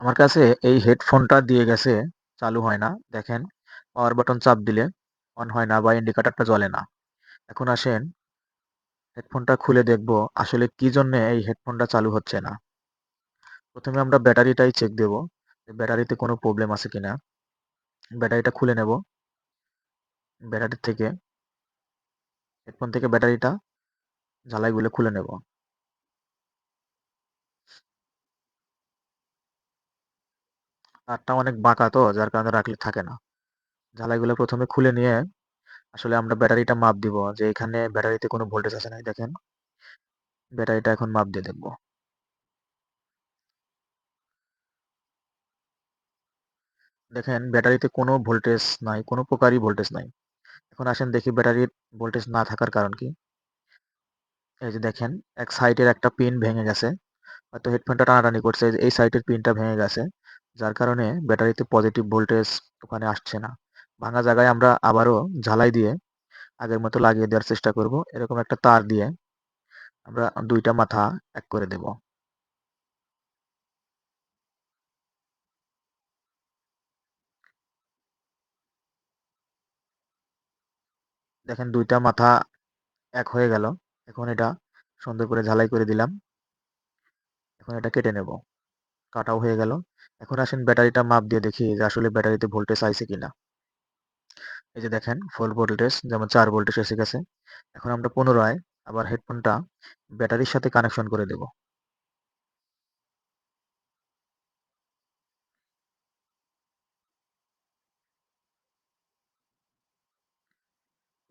আমার কাছে এই হেডফোনটা দিয়ে গেছে, চালু হয় না, দেখেন। পাওয়ার বাটন চাপ দিলে অন হয় না বা ইন্ডিকেটরটা জ্বলে না। এখন আসেন, হেডফোনটা খুলে দেখব আসলে কি জন্য এই হেডফোনটা চালু হচ্ছে না। প্রথমে আমরা ব্যাটারিটাই চেক দেব ব্যাটারিতে কোনো প্রবলেম আছে কিনা। ব্যাটারিটা খুলে নেব। ব্যাটারি থেকে, হেডফোন থেকে ব্যাটারিটা ঝালাইগুলো খুলে নেব। তারটা অনেক বাঁকা তো, যার কারণে রাখলে থাকে না। ঝালাইগুলো প্রথমে খুলে নিয়ে আসলে আমরা ব্যাটারিটা মাপ দিব যে এখানে ব্যাটারিতে কোনো ভোল্টেজ আছে নাই, দেখেন। ব্যাটারিটা এখন মাপ দিয়ে দেখব। দেখেন, ব্যাটারিতে কোনো ভোল্টেজ নাই, কোনো প্রকারই ভোল্টেজ নাই। এখন আসেন দেখি ব্যাটারির ভোল্টেজ না থাকার কারণ কি। এই যে দেখেন, এক সাইডের একটা পিন ভেঙে গেছে। হয়তো হেডফোনটা টানাটানি করছে, এই সাইডের পিনটা ভেঙে গেছে। যার কারণে ব্যাটারিতে পজিটিভ ভোল্টেজ ওখানে আসছে না। ভাঙা জায়গায় আমরা আবারও ঝালাই দিয়ে আগের মতো লাগিয়ে দেওয়ার চেষ্টা করব। এরকম একটা তার দিয়ে আমরা দুইটা মাথা এক করে দেব। দেখেন দুইটা মাথা এক হয়ে গেল। এখন এটা সুন্দর করে ঝালাই করে দিলাম। এখন এটা কেটে নেব। কাটাও হয়ে গেল। এখন আসেন ব্যাটারিটা মাপ দিয়ে দেখি যে আসলে ব্যাটারিতে ভোল্টেজ আইছে কিনা। এই যে দেখেন ফোর ভোল্টেজ যেমন চার ভোল্টেজ এসে গেছে। এখন আমরা পুনরায় আবার হেডফোনটা ব্যাটারির সাথে কানেকশন করে দেব।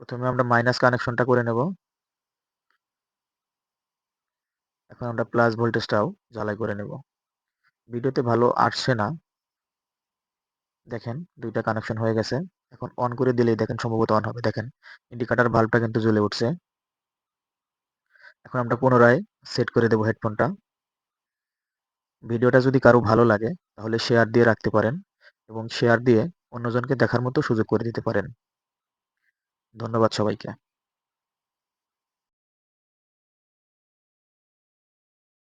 প্রথমে আমরা মাইনাস কানেকশনটা করে নেব। এখন আমরা প্লাস ভোল্টেজটাও জ্বালাই করে নেব। ভিডিওতে ভালো আসছে না। দেখেন, দুইটা কানেকশন হয়ে গেছে। এখন অন করে দিলেই দেখেন সম্ভবত অন হবে। দেখেন ইন্ডিকেটার বাল্বটা কিন্তু জ্বলে উঠছে। এখন আমরা পুনরায় সেট করে দেব হেডফোনটা ভিডিওটা যদি কারও ভালো লাগে, তাহলে শেয়ার দিয়ে রাখতে পারেন এবং শেয়ার দিয়ে অন্যজনকে দেখার মতো সুযোগ করে দিতে পারেন। ধন্যবাদ সবাইকে।